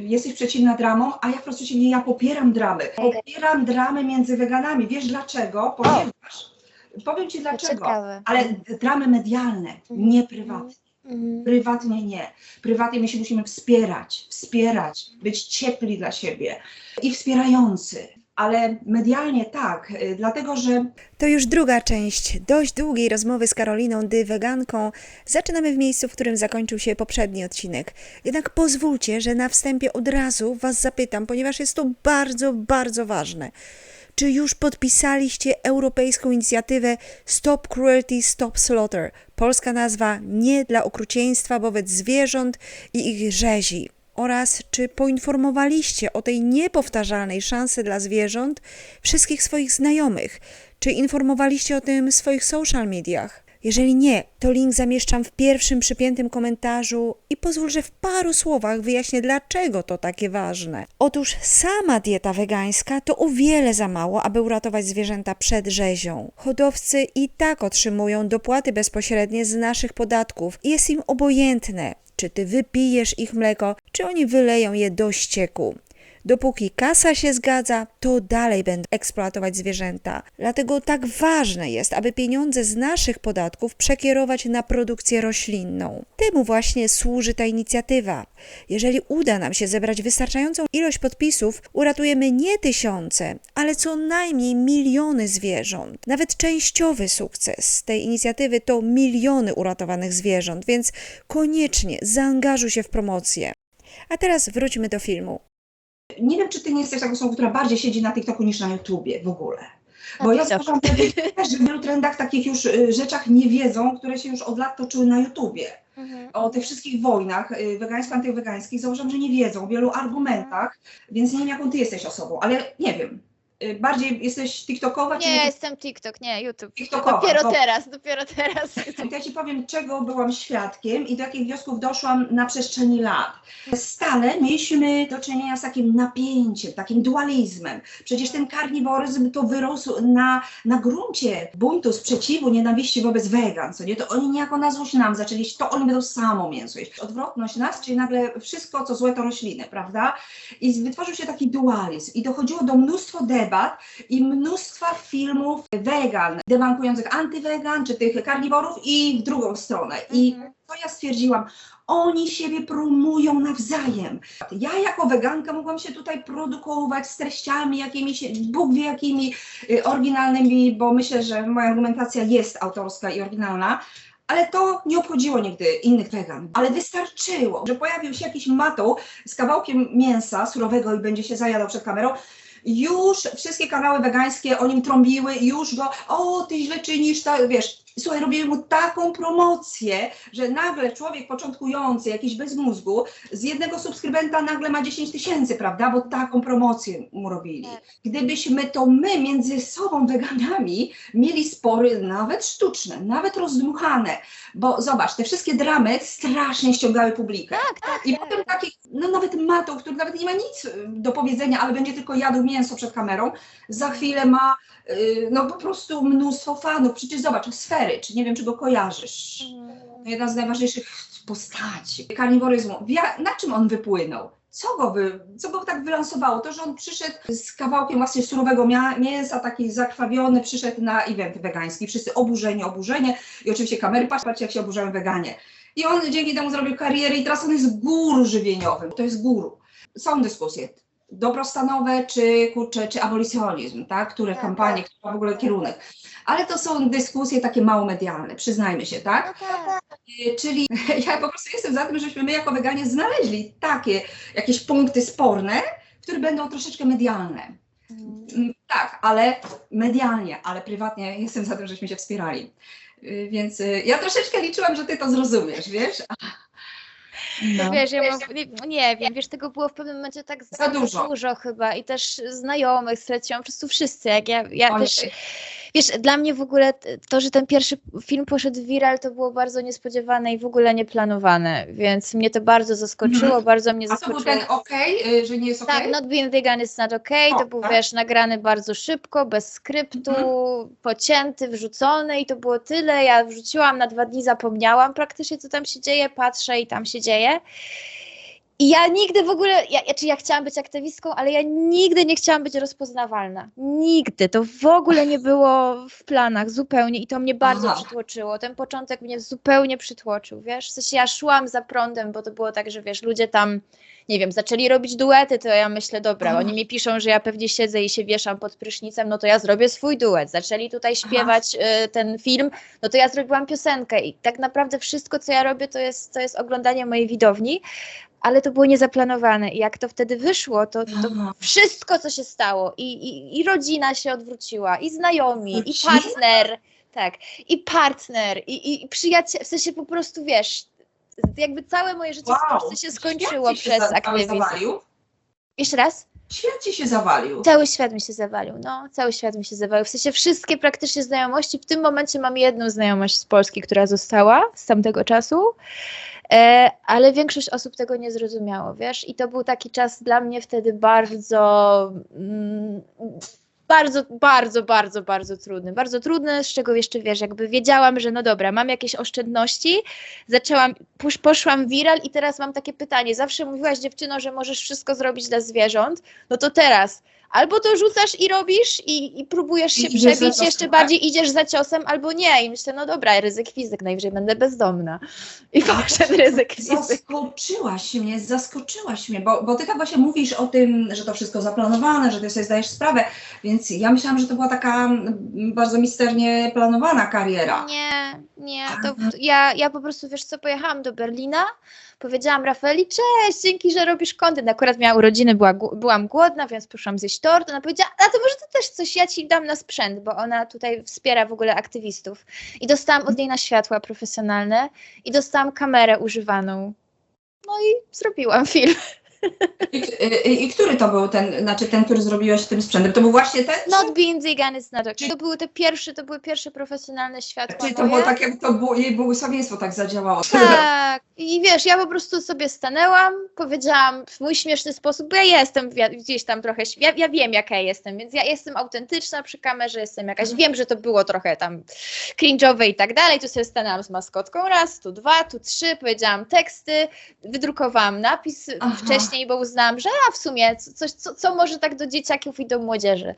jesteś przeciwna dramom, a ja wprost przeciwnie, ja popieram dramy. Popieram dramy między weganami. Wiesz dlaczego? Ponieważ, powiem Ci dlaczego, ale dramy medialne, nie prywatne. Mhm. Prywatnie nie. Prywatnie my się musimy wspierać, wspierać, być ciepli dla siebie i wspierający. Ale medialnie tak, y, dlatego że To już druga część dość długiej rozmowy z Karoliną Dy Weganką. Zaczynamy w miejscu, w którym zakończył się poprzedni odcinek. Jednak pozwólcie, że na wstępie od razu Was zapytam, ponieważ jest to bardzo, bardzo ważne. Czy już podpisaliście europejską inicjatywę Stop Cruelty, Stop Slaughter? Polska nazwa Nie dla okrucieństwa wobec zwierząt i ich rzezi. Oraz czy poinformowaliście o tej niepowtarzalnej szansy dla zwierząt wszystkich swoich znajomych? Czy informowaliście o tym w swoich social mediach? Jeżeli nie, to link zamieszczam w pierwszym przypiętym komentarzu i pozwól, że w paru słowach wyjaśnię, dlaczego to takie ważne. Otóż sama dieta wegańska to o wiele za mało, aby uratować zwierzęta przed rzezią. Hodowcy i tak otrzymują dopłaty bezpośrednie z naszych podatków i jest im obojętne, czy ty wypijesz ich mleko, czy oni wyleją je do ścieku. Dopóki kasa się zgadza, to dalej będą eksploatować zwierzęta. Dlatego tak ważne jest, aby pieniądze z naszych podatków przekierować na produkcję roślinną. Temu właśnie służy ta inicjatywa. Jeżeli uda nam się zebrać wystarczającą ilość podpisów, uratujemy nie tysiące, ale co najmniej miliony zwierząt. Nawet częściowy sukces tej inicjatywy to miliony uratowanych zwierząt, więc koniecznie zaangażuj się w promocję. A teraz wróćmy do filmu. Nie wiem, czy ty nie jesteś taką osobą, która bardziej siedzi na TikToku niż na YouTubie w ogóle. Na Bo ja słucham też, że w wielu trendach takich już y, rzeczach nie wiedzą, które się już od lat toczyły na YouTubie. Mhm. O tych wszystkich wojnach y, wegańsko antywegańskich zauważam, że nie wiedzą, o wielu argumentach, więc nie wiem, jaką ty jesteś osobą, ale nie wiem. Y, Bardziej jesteś TikTokowa czy Nie, jestem TikTok, nie, YouTube. TikTokowa? Dopiero bo- teraz, dopiero teraz. To ja Ci powiem, czego byłam świadkiem i do jakich wniosków doszłam na przestrzeni lat. Stale mieliśmy do czynienia z takim napięciem, takim dualizmem. Przecież ten karniworyzm to wyrósł na, na gruncie buntu, sprzeciwu, nienawiści wobec wegan, co nie? To oni niejako na złość nam zaczęli, to oni będą samo mięso jeść. Odwrotność nas, czyli nagle wszystko, co złe, to rośliny, prawda? I wytworzył się taki dualizm i dochodziło do mnóstwo debat i mnóstwa filmów wegan, debankujących antywegan, czy tych karniworów i w drugą stronę. I Mhm. co ja stwierdziłam? Oni siebie promują nawzajem. Ja jako weganka mogłam się tutaj produkować z treściami jakimiś, Bóg wie jakimi y, oryginalnymi, bo myślę, że moja argumentacja jest autorska i oryginalna. Ale to nie obchodziło nigdy innych wegan. Ale wystarczyło, że pojawił się jakiś matoł z kawałkiem mięsa surowego i będzie się zajadał przed kamerą. Już wszystkie kanały wegańskie o nim trąbiły, już go, o, ty źle czynisz, ta, wiesz, słuchaj, robiły mu taką promocję, że nagle człowiek początkujący, jakiś bez mózgu, z jednego subskrybenta nagle ma 10 tysięcy, prawda, bo taką promocję mu robili. Tak. Gdybyśmy to my między sobą weganami mieli spory nawet sztuczne, nawet rozdmuchane, bo zobacz, te wszystkie dramy strasznie ściągały publikę. Tak, tak, I tak. potem taki, no nawet matą, który nawet nie ma nic y, do powiedzenia, ale będzie tylko jadł mięso przed kamerą, za chwilę ma y, no po prostu mnóstwo fanów. Przecież zobacz, sfery, czy nie wiem, czy go kojarzysz. To jedna z najważniejszych postaci karniworyzmu. Na czym on wypłynął? Co go, wy, co go tak wylansowało? To, że on przyszedł z kawałkiem właśnie surowego mięsa, taki zakrwawiony, przyszedł na event wegański. Wszyscy oburzeni, oburzenie i oczywiście kamery, patrz, patrzcie jak się oburzają weganie. I on dzięki temu zrobił karierę i teraz on jest guru żywieniowym. To jest guru. Są dyskusje dobrostanowe, czy, kurczę, czy abolicjonizm, tak? Które Tak, kampanie, który w ogóle kierunek. Ale to są dyskusje takie mało medialne, przyznajmy się, tak? No tak. Y, Czyli ja po prostu jestem za tym, żebyśmy my jako weganie znaleźli takie jakieś punkty sporne, które będą troszeczkę medialne. Mhm. Mm, Tak, ale medialnie, ale prywatnie jestem za tym, żebyśmy się wspierali. Y, Więc y, ja troszeczkę liczyłam, że ty to zrozumiesz, wiesz? No. Wiesz, ja mam, nie, nie wiem, wiesz, tego było w pewnym momencie tak Za dużo. chyba i też znajomych straciłam, po prostu wszyscy, jak ja, ja też, wiesz, dla mnie w ogóle to, że ten pierwszy film poszedł viral, to było bardzo niespodziewane i w ogóle nieplanowane, więc mnie to bardzo zaskoczyło, bardzo mnie Mhm. A to był zaskoczyło. ten y, że nie jest okej? Tak, Not Being Vegan is not okay, O, to był, tak. wiesz, nagrany bardzo szybko, bez skryptu, Mhm. pocięty, wrzucony i to było tyle, ja wrzuciłam na dwa dni, zapomniałam praktycznie, co tam się dzieje, patrzę i tam się dzieje. I ja nigdy w ogóle, ja, ja- czy ja chciałam być aktywistką, ale ja nigdy nie chciałam być rozpoznawalna. Nigdy. To w ogóle nie było w planach zupełnie i to mnie bardzo Aha. przytłoczyło. Ten początek mnie zupełnie przytłoczył, wiesz? W sensie ja szłam za prądem, bo to było tak, że wiesz, ludzie tam, nie wiem, zaczęli robić duety, to ja myślę, dobra, Aha. oni mi piszą, że ja pewnie siedzę i się wieszam pod prysznicem, no to ja zrobię swój duet. Zaczęli tutaj śpiewać y, ten film, no to ja zrobiłam piosenkę i tak naprawdę wszystko, co ja robię, to jest, to jest oglądanie mojej widowni, ale to było niezaplanowane i jak to wtedy wyszło, to, to wszystko, co się stało i, i, i rodzina się odwróciła, i znajomi, i partner, tak, i partner, i, i przyjaciel, w sensie po prostu, wiesz, jakby całe moje życie Wow. Się skończyło przez aktywizm. zawalił? Jeszcze raz? Świat ci się zawalił. Cały świat mi się zawalił, no, cały świat mi się zawalił. W sensie wszystkie praktycznie znajomości. W tym momencie mam jedną znajomość z Polski, która została z tamtego czasu, ale większość osób tego nie zrozumiało, wiesz? I to był taki czas dla mnie wtedy bardzo. Mm, bardzo, bardzo, bardzo, bardzo trudny. Bardzo trudny, z czego jeszcze wiesz, jakby wiedziałam, że no dobra, mam jakieś oszczędności, zaczęłam, poszłam viral i teraz mam takie pytanie. Zawsze mówiłaś dziewczyno, że możesz wszystko zrobić dla zwierząt, no to teraz albo to rzucasz i robisz i, i próbujesz się I przebić jeszcze bardziej, idziesz za ciosem, albo nie. I myślę, no dobra, ryzyk fizyk, najwyżej będę bezdomna. I poszedł ryzyk fizyk. Zaskoczyłaś mnie, zaskoczyłaś mnie, bo, bo ty tak właśnie mówisz o tym, że to wszystko zaplanowane, że ty sobie zdajesz sprawę, więc ja myślałam, że to była taka mm, bardzo misternie planowana kariera. Nie, nie, to ja, ja po prostu, wiesz co, pojechałam do Berlina, powiedziałam Rafaeli, cześć, dzięki, że robisz content. Akurat miała urodziny, była, byłam głodna, więc poszłam zjeść tort. Ona powiedziała, a to może to też coś ja ci dam na sprzęt, bo ona tutaj wspiera w ogóle aktywistów. I dostałam od niej na światła profesjonalne i dostałam kamerę używaną. No i zrobiłam film. I, i, I który to był ten, znaczy ten, który zrobiłeś tym sprzętem? To był właśnie ten? Not being vegan is not okay. To były te pierwsze, to były pierwsze profesjonalne światła Czyli to moje. było tak, jak to było, jej błogosławieństwo tak zadziałało. Tak. I wiesz, ja po prostu sobie stanęłam, powiedziałam w mój śmieszny sposób, bo ja jestem gdzieś tam trochę, ja, ja wiem jaka ja jestem, więc ja jestem autentyczna przy kamerze, jestem jakaś, wiem, że to było trochę tam cringe'owe i tak dalej, tu sobie stanęłam z maskotką raz, tu dwa, tu trzy, powiedziałam teksty, wydrukowałam napis Aha. wcześniej, bo uznałam, że a w sumie co- coś, co, co może tak do dzieciaków i do młodzieży.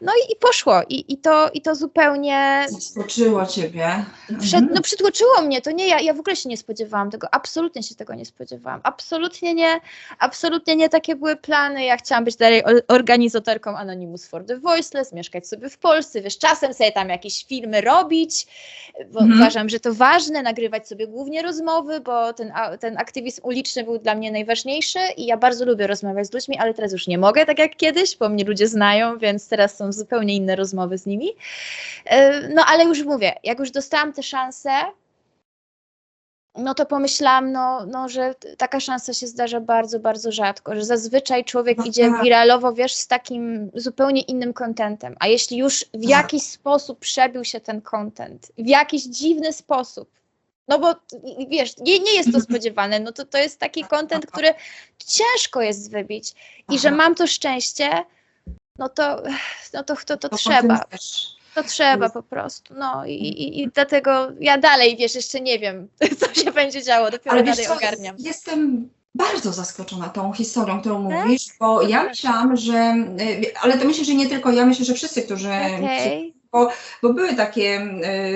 No i, i poszło i, i, to, i to zupełnie Zaskoczyło ciebie. przed, no przytłoczyło mnie, to nie, ja, ja w ogóle się nie spodziewałam tego, absolutnie się tego nie spodziewałam, absolutnie nie, absolutnie nie takie były plany, ja chciałam być dalej organizatorką Anonymous for the Voiceless, mieszkać sobie w Polsce, wiesz, czasem sobie tam jakieś filmy robić, bo Mhm. uważam, że to ważne, nagrywać sobie głównie rozmowy, bo ten, ten aktywizm uliczny był dla mnie najważniejszy i ja bardzo lubię rozmawiać z ludźmi, ale teraz już nie mogę tak jak kiedyś, bo mnie ludzie znają, więc teraz są zupełnie inne rozmowy z nimi. E, No ale już mówię, jak już dostałam tę szansę, no to pomyślałam, no, no, że taka szansa się zdarza bardzo, bardzo rzadko, że zazwyczaj człowiek No idzie tak. wiralowo, wiesz, z takim zupełnie innym kontentem, a jeśli już w Tak. jakiś sposób przebił się ten content, w jakiś dziwny sposób, no bo wiesz, nie, nie jest to spodziewane, no to to jest taki content, który ciężko jest wybić i że Aha. mam to szczęście, no to, no to, to, to To trzeba. To trzeba po prostu. No i, i, i dlatego ja dalej, wiesz, jeszcze nie wiem, co się będzie działo, dopiero Ale wiesz dalej co, ogarniam. jestem bardzo zaskoczona tą historią, którą Tak? mówisz, bo ja myślałam, że, y, ale to myślę, że nie tylko ja, myślę, że wszyscy, którzy, Okej. Bo były takie,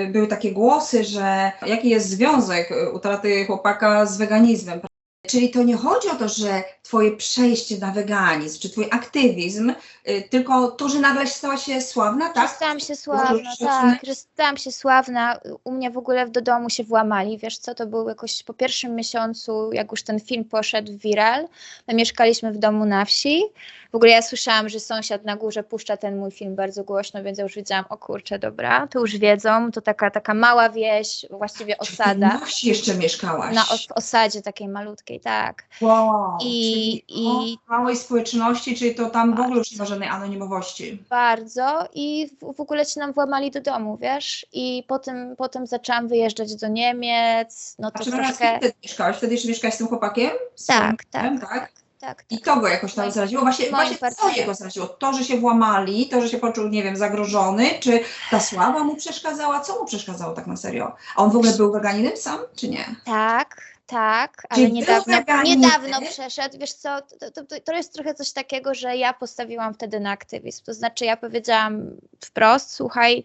y, były takie głosy, że jaki jest związek y, utraty chłopaka z weganizmem. Czyli to nie chodzi o to, że twoje przejście na weganizm, czy twój aktywizm, y, tylko to, że nagle stała się sławna, Że tak? stałam się sławna, tak, że stałam się sławna. U mnie w ogóle do domu się włamali, wiesz co, to był jakoś po pierwszym miesiącu, jak już ten film poszedł w viral, my mieszkaliśmy w domu na wsi. W ogóle ja słyszałam, że sąsiad na górze puszcza ten mój film bardzo głośno, więc ja już wiedziałam, o kurczę, dobra, to już wiedzą, to taka, taka mała wieś, właściwie Czyli osada. Na wsi jeszcze mieszkałaś. Na os- osadzie takiej malutkiej, tak. Wow, I- i- o małej społeczności, czyli to tam w ogóle już nie ma żadnej anonimowości. Bardzo i w, w ogóle się nam włamali do domu, wiesz? I potem, potem zaczęłam wyjeżdżać do Niemiec, no A to czy raz troszkę... wtedy mieszkałaś? Wtedy jeszcze mieszkałaś z tym chłopakiem? Z Tak, tym tak, mężem, tak, tak, I tak. to go jakoś tam Moim- zraziło? Właśnie, właśnie co jego zraziło? To, że się włamali, to, że się poczuł, nie wiem, zagrożony, czy ta sława mu przeszkadzała? Co mu przeszkadzało tak na serio? A on w ogóle był weganinem sam, czy nie? Tak, tak, ale niedawno, niedawno przeszedł. Wiesz co, to, to, to, jest trochę coś takiego, że ja postawiłam wtedy na aktywizm. To znaczy ja powiedziałam wprost, słuchaj,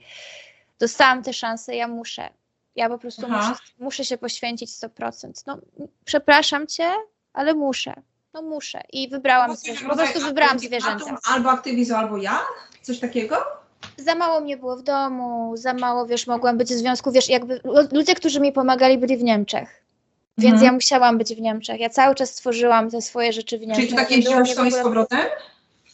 dostałam tę szansę, ja muszę. Ja po prostu muszę, muszę się poświęcić 100%. No, przepraszam cię, ale muszę. No muszę. I wybrałam Właśnie, zwierzę. Po prostu wybrałam zwierzęta. Albo aktywizm, albo ja? Coś takiego? Za mało mnie było w domu, za mało, wiesz, mogłam być w związku, wiesz, jakby lu- ludzie, którzy mi pomagali, byli w Niemczech. Więc Mhm. ja musiałam być w Niemczech. Ja cały czas tworzyłam te swoje rzeczy w Niemczech. Czyli to wziąłeś mnie w to i z powrotem?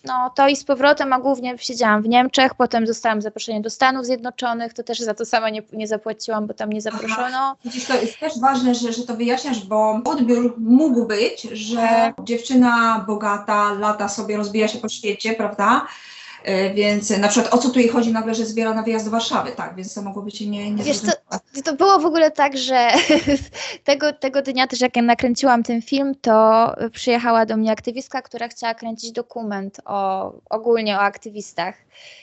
No, to i z powrotem, a głównie siedziałam w Niemczech, potem dostałam zaproszenie do Stanów Zjednoczonych, to też za to sama nie, nie zapłaciłam, bo tam nie zaproszono. Widzisz, to jest też ważne, że, że to wyjaśniasz, bo odbiór mógł być, że Mhm. dziewczyna bogata, lata sobie rozbija się po świecie, prawda? E, Więc na przykład o co tu jej chodzi nagle, że zbiera na wyjazd do Warszawy, tak, więc to mogło być nie, nie Wiesz co, To było w ogóle tak, że tego, tego dnia też jak ja nakręciłam ten film, to przyjechała do mnie aktywistka, która chciała kręcić dokument o, ogólnie o aktywistach.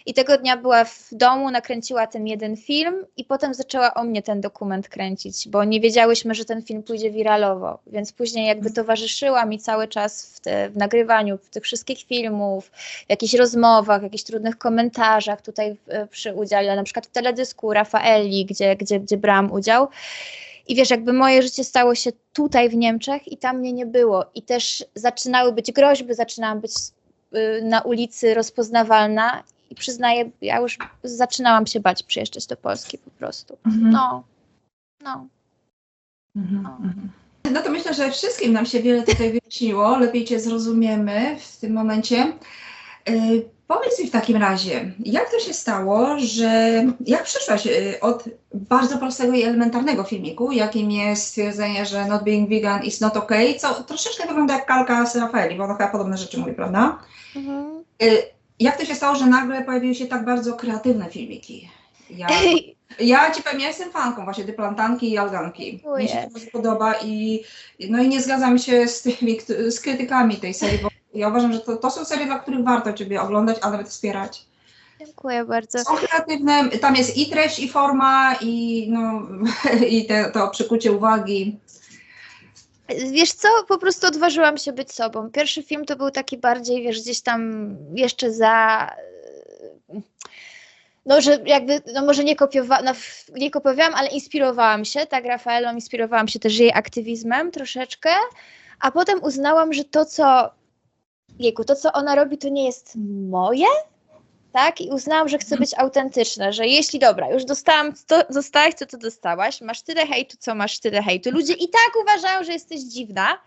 I tego dnia była w domu, nakręciła ten jeden film i potem zaczęła o mnie ten dokument kręcić, bo nie wiedziałyśmy, że ten film pójdzie wiralowo, więc później jakby towarzyszyła mi cały czas w, te, w nagrywaniu w tych wszystkich filmów, w jakichś rozmowach, w jakichś trudnych komentarzach tutaj w, przy udziale, na przykład w teledysku Rafaeli, gdzie, gdzie, gdzie brałam udział. I wiesz, jakby moje życie stało się tutaj w Niemczech i tam mnie nie było. I też zaczynały być groźby, zaczynałam być y, na ulicy rozpoznawalna i przyznaję, ja już zaczynałam się bać przyjeżdżać do Polski po prostu. Mhm. No, no. Mhm, mhm. No to myślę, że wszystkim nam się wiele tutaj wyjaśniło, lepiej Cię zrozumiemy w tym momencie. Powiedz mi w takim razie, jak to się stało, że jak przyszłaś y, od bardzo prostego i elementarnego filmiku, jakim jest stwierdzenie, że not being vegan is not okay, co troszeczkę wygląda jak kalka z Rafaeli, bo ona chyba podobne rzeczy mówi, prawda? Mhm. Y, Jak to się stało, że nagle pojawiły się tak bardzo kreatywne filmiki? Ja, ja ci powiem, ja jestem fanką właśnie tej plantanki i alganki. Mi się to podoba i no i nie zgadzam się z tymi, z krytykami tej serii, bo ja uważam, że to, to są serie, dla których warto Ciebie oglądać, a nawet wspierać. Dziękuję bardzo. Są kreatywne, tam jest i treść, i forma, i, no, i te, to przykucie uwagi. Wiesz co, po prostu odważyłam się być sobą. Pierwszy film to był taki bardziej, wiesz, gdzieś tam jeszcze za. No, że jakby, no może nie, kopiowa- no, nie kopiowałam, ale inspirowałam się, tak, Rafaelą, inspirowałam się też jej aktywizmem troszeczkę, a potem uznałam, że to, co, jejku, to, co ona robi, to nie jest moje, tak, i uznałam, że chcę być autentyczna, że jeśli, dobra, już dostałam, to, dostałaś, co to dostałaś, masz tyle hejtu, co masz tyle hejtu, ludzie i tak uważają, że jesteś dziwna,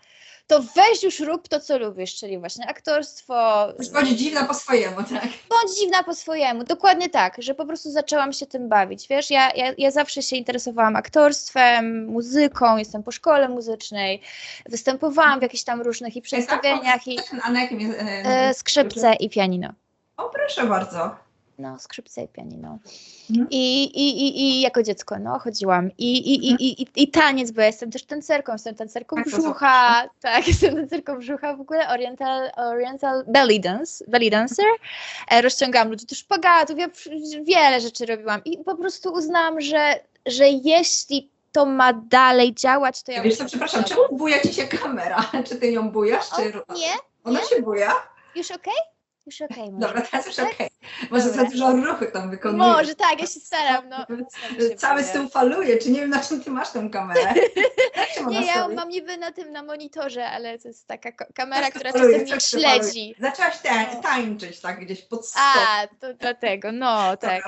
to weź już rób to, co lubisz, czyli właśnie aktorstwo, bądź dziwna po swojemu, tak? bądź dziwna po swojemu. Dokładnie tak, że po prostu zaczęłam się tym bawić. Wiesz, ja, ja, ja zawsze się interesowałam aktorstwem, muzyką, jestem po szkole muzycznej, występowałam w jakichś tam różnych i przedstawieniach, i A na jakim jest? e, skrzypce i pianino. O, proszę bardzo. No, skrzypce i pianino. Mhm. I, i, i, I jako dziecko, no, chodziłam. I, i, i, i, i, I taniec, bo ja jestem też tancerką, jestem tancerką Tak, brzucha, tak, jestem tancerką brzucha, w ogóle oriental, oriental belly dance, belly dancer. E, rozciągałam ludzi do szpagatów, ja wiele rzeczy robiłam i po prostu uznałam, że, że jeśli to ma dalej działać, to ja Wiesz co, przepraszam, czemu buja ci się kamera? Czy ty ją bujasz, czy... O, nie, Ona się buja? już okej? Już okej, może. Dobra, teraz już okej. Może za Dobra. dużo ruchu tam wykonujesz. Może, tak, ja się staram, no. się Cały z tym faluje, czy nie wiem na czym ty masz tę kamerę. Nie, ja mam niby na tym, na monitorze, ale to jest taka kamera, która faluje, czasem mnie faluje. śledzi. Zaczęłaś te, No. tańczyć tak gdzieś pod stołem. A, to dlatego, no tak.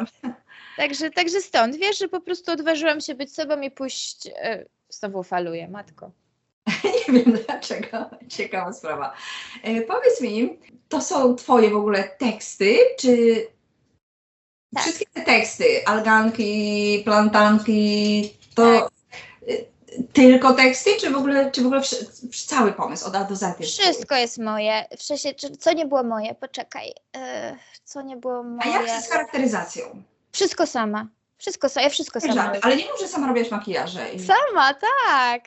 Także, także stąd, wiesz, że po prostu odważyłam się być sobą i pójść, e, znowu faluję, matko. Nie wiem dlaczego. Ciekawa sprawa. E, powiedz mi, to są twoje w ogóle teksty, czy Tak. wszystkie te teksty, alganki, plantanki, to Tak. y, tylko teksty, czy w ogóle, czy w ogóle cały pomysł od A do Z? Wszystko jest moje, w sensie, czy- co nie było moje, poczekaj, e, co nie było A moje, jak z charakteryzacją? wszystko sama, wszystko ja wszystko sama ale nie mów, że sama robiłaś makijaże. I... Sama, tak.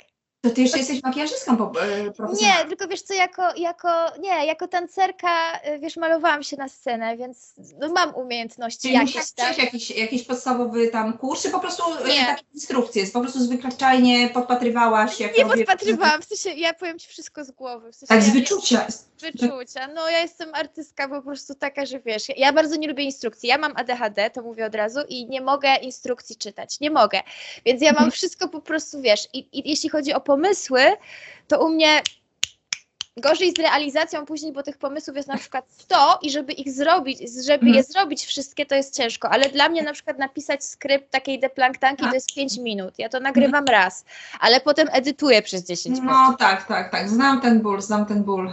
To ty jeszcze jesteś makijażystką po, e, profesjonalną. Nie, tylko wiesz co, jako, jako, nie, jako tancerka, y, wiesz, malowałam się na scenę, więc no, mam umiejętności Czyli jakieś, tak? jakiś, jakiś podstawowy tam kurs, czy po prostu e, Nie. takie instrukcje, po prostu zwyczajnie podpatrywałaś, jak Nie robię- podpatrywałam, w sensie, ja powiem Ci wszystko z głowy. W sensie, Tak, z wyczucia. wyczucia. No ja jestem artystka po prostu taka, że wiesz, ja bardzo nie lubię instrukcji. Ja mam ADHD, to mówię od razu i nie mogę instrukcji czytać. Nie mogę. Więc ja mam Mhm. wszystko po prostu, wiesz, i, i jeśli chodzi o pomysły, to u mnie gorzej z realizacją później, bo tych pomysłów jest na przykład 100 i żeby ich zrobić, żeby Mhm. je zrobić wszystkie, to jest ciężko, ale dla mnie na przykład napisać skrypt takiej deplanktanki to jest 5 minut. Ja to nagrywam raz, ale potem edytuję przez 10 minut. No tak, tak, tak. Znam ten ból, znam ten ból.